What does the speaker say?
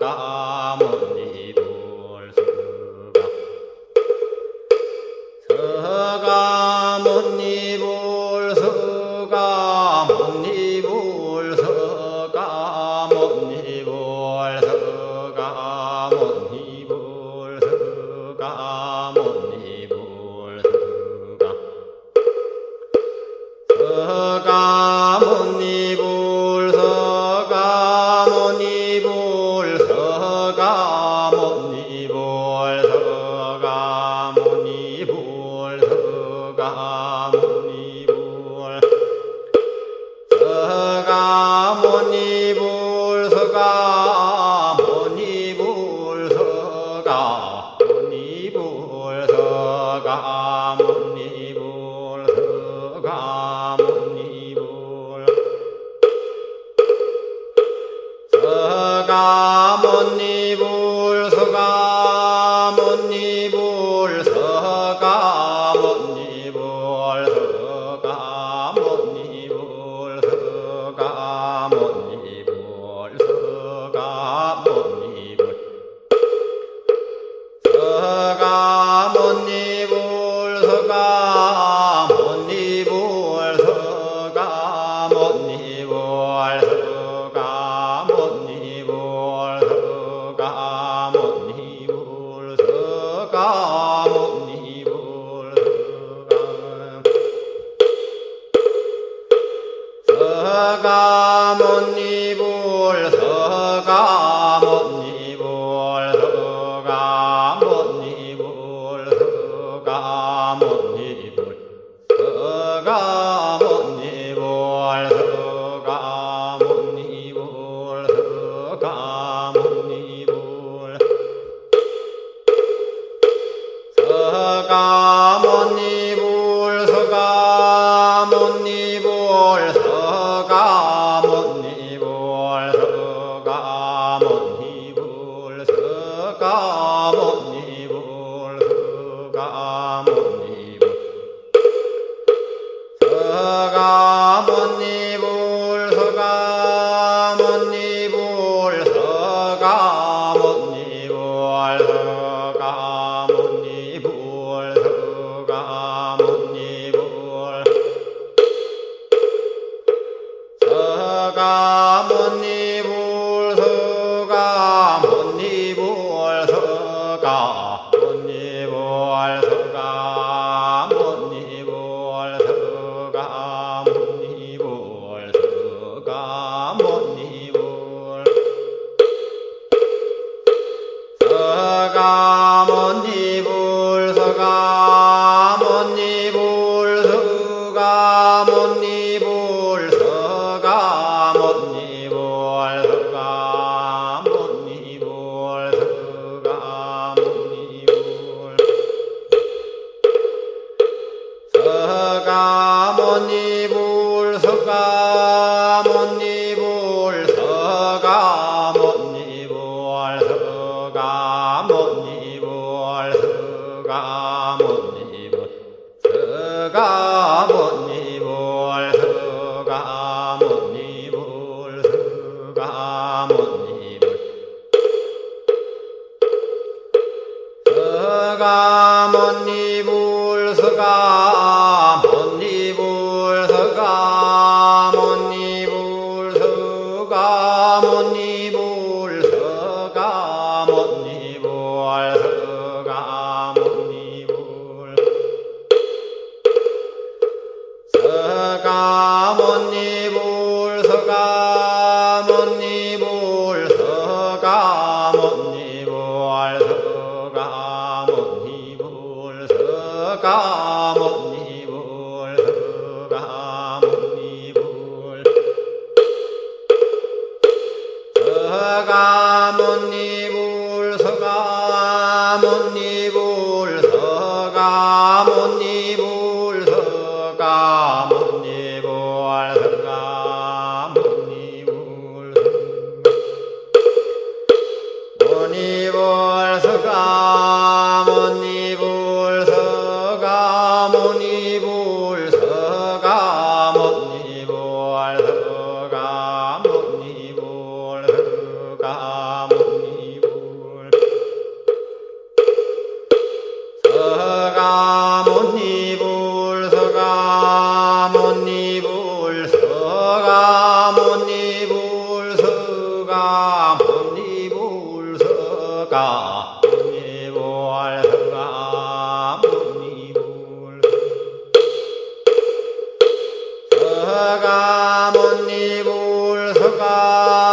까문이 돌수가 서가문이 불서가 문이 불서가 문이 불서가 문이 불서가 문이 불서가 서가 가 못니불 서가 못니불 서가 못니불 서가 못니불 서가 못니불 서가 못니불 서가 못니불 서가 못니 서가 못니불 서가 못니불 서가 못니불 서가 못니불 서가 가 못니불 서가 서가 못니불 서가 못니불 서가 못니불 서가 못니불 서가 못니불 서가 못니불 서가 못니불 서가 까뭇잎을 까뭇잎을 서가뭇잎을 서가뭇잎을 서가뭇잎을 서가뭇잎을 서가모니불 서가